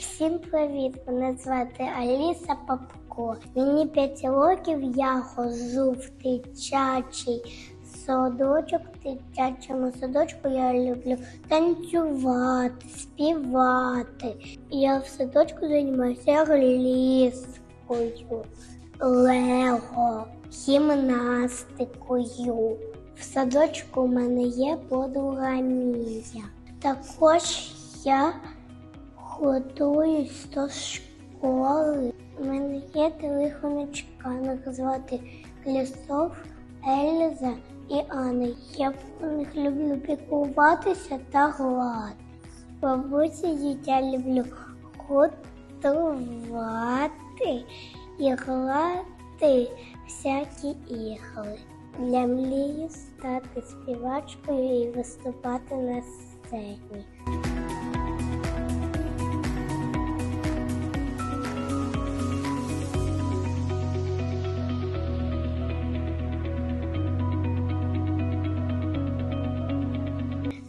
Всім привіт! Мене звати Аліса Попко. Мені 5 років я хожу в дитячий садочок. В дитячому садочку я люблю танцювати, співати. Я в садочку займаюся англійською, лего, гімнастикою. В садочку у мене є подруга Мія. Також я готуюсь до школи. У мене є три хомячка, їх звати Клісов, Ельза і Анна. Я по них люблю піклуватися та грати. Бабусі я люблю готувати і грати всякі ігри. Я мрію стати співачкою і виступати на сцені.